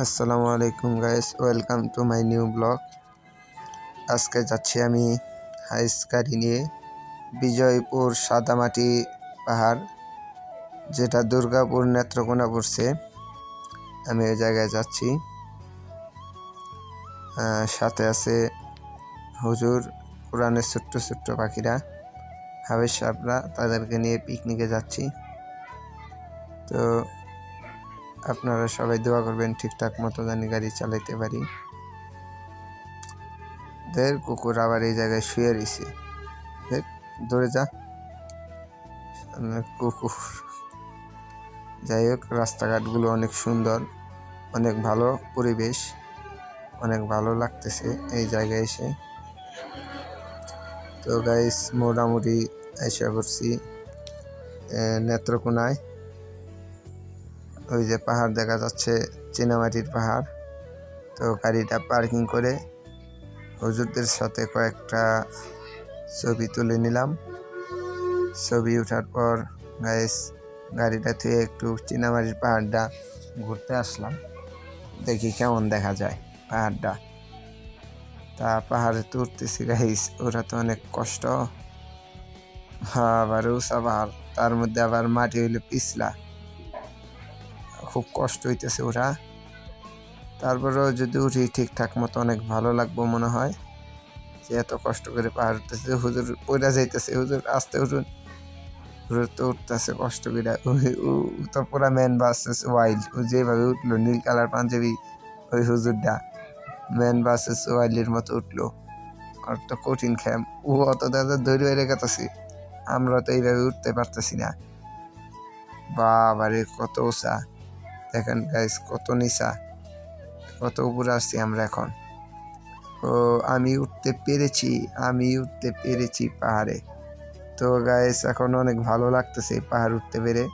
আসসালামু আলাইকুম guys welcome to my new blog আজকে যাচ্ছি আমি হাইস গাড়ি নিয়ে বিজয়পুর সাদামাটি পাহাড়, যেটা দুর্গাপুর নেত্রকোনা পড়ছে। আমি ওই জায়গায় যাচ্ছি। সাথে আছে হুজুর, কোরআনের ছোট্ট ছোট্ট পাখিরা হাবের সাপরা, তাদেরকে নিয়ে পিকনিকে যাচ্ছি। তো আপনারা সবাই দোয়া করবেন, ঠিকঠাক মতো জানি গাড়ি চালাইতে পারি। দের কুকুর আবার এই জায়গায় শুয়ে রয়েছে দেখ দৌড়ে যা। কুকুর। যাই হোক, রাস্তাঘাটগুলো অনেক সুন্দর, অনেক ভালো পরিবেশ, অনেক ভালো লাগতেছে এই জায়গায় এসে। তো গাইস মোটামুটি এসে করছি নেত্রকোনায় ওই যে পাহাড় দেখা যাচ্ছে, চীনামাটির পাহাড়। তো গাড়িটা পার্কিং করে হুজুরদের সাথে কয়েকটা ছবি তুলে নিলাম। ছবি ওঠার পর গাইস গাড়িটা থেকে একটু চীনামাটির পাহাড়টা ঘুরতে আসলাম। দেখি কেমন দেখা যায় পাহাড়টা। তা পাহাড়ে তো উঠতেছি গাইস ওরা তো অনেক কষ্ট। আবার উষা পাহাড় তার মধ্যে আবার মাটি হইলে পিছলা। খুব কষ্ট হইতেছে ওরা। তারপরেও যদি উঠি ঠিকঠাক মতো অনেক ভালো লাগবো মনে হয়। যে এত কষ্ট করে পাহাড় উঠতেছে হুজুর পড়া যাইতেছে, হুজুর আসতে উঠুন। হুজুর তো উঠতেছে কষ্ট করে। তো পুরা ম্যান বাসেস ওয়াইল্ড ও যেভাবে উঠল, নীল কালার পাঞ্জাবি ওই হুজুরটা ম্যান বাসেস ওয়াইল্ডের মতো উঠল। আর তো কঠিন খ্যাম ও অত দাদা ধরে বেড়ে আমরা তো এইভাবে উঠতে পারতেছি না। বাবারে, কত উঁচা। দেখেন গাইস কত নিচা, কত উপরে আসছি আমরা এখন। ও, আমি উঠতে পেরেছি, আমি উঠতে পেরেছি পাহাড়ে। তো গাইস এখন অনেক ভালো লাগতেছে পাহাড় উঠতে পেরে।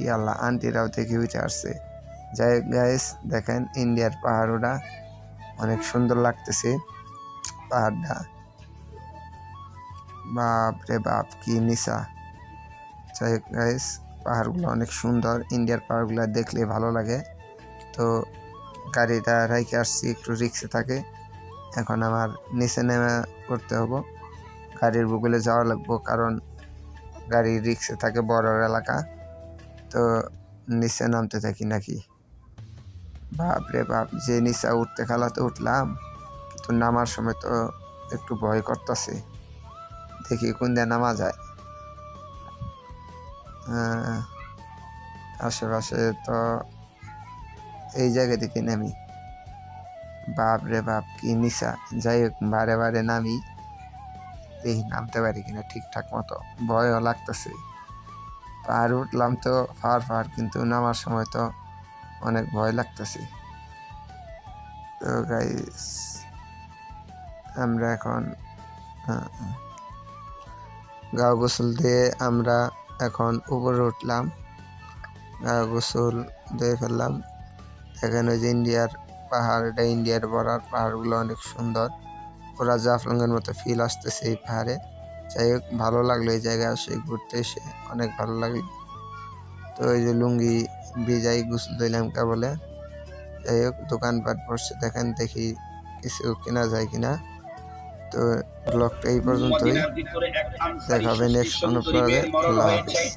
ই আল্লাহ, আন্টিরাও দেখে উঠে আসছে। যাই হোক গাইস দেখেন ইন্ডিয়ার পাহাড় ওটা অনেক সুন্দর লাগতেছে পাহাড়টা। বাপ রে বাপ, কি নিচা। যাই হোক গাইস পাহাড়গুলো অনেক সুন্দর। ইন্ডিয়ার পাহাড়গুলো দেখলে ভালো লাগে। তো গাড়িটা রাইকে আসছি, একটু রিক্সে থাকে। এখন আমার নিচে নেমে করতে হব। গাড়ির বুগলে যাওয়া লাগবো কারণ গাড়ি রিক্সে থাকে বড় এলাকা। তো নিচে নামতে থাকি নাকি? বাপ রে বাপ, যে নিচে উঠতে খেলাতে উঠলাম। কিন্তু নামার সময় তো একটু ভয় করতেছে। দেখি কোন দিয়ে নামা যায়। আশেপাশে তো এই জায়গা থেকে নামি? বাপ রে বাপ, কি নিশা? যাই হোক, বারে বারে নামি। দেখি নামতে পারি কিনা ঠিকঠাক মতো। ভয়ও লাগতেছে। পাহাড় উঠলাম তো ফার ফার কিন্তু নামার সময় তো অনেক ভয় লাগতেছে। তো গাইস আমরা এখন গাও গোসল দিয়ে আমরা এখন উপরে উঠলাম গোসল দিয়ে ফেললাম। এখানে ওই যে ইন্ডিয়ার পাহাড়, এটা ইন্ডিয়ার বর্ডার, পাহাড়গুলো অনেক সুন্দর। ওরা জাফলংয়ের মতো ফিল আসতেছে এই পাহাড়ে। যাই হোক, ভালো লাগল এই জায়গায় আসে ঘুরতে এসে, অনেক ভালো লাগল। তো এই যে লুঙ্গি ভিজাই গোসল দিলাম বলে যাই হোক, দোকানপাট বসছে, দেখেন দেখি কিছু কেনা যায় কিনা। তো ব্লগটা এই পর্যন্তই। দেখা হবে নেক্সট কোনো পরে আল্লাহ হাফিজ।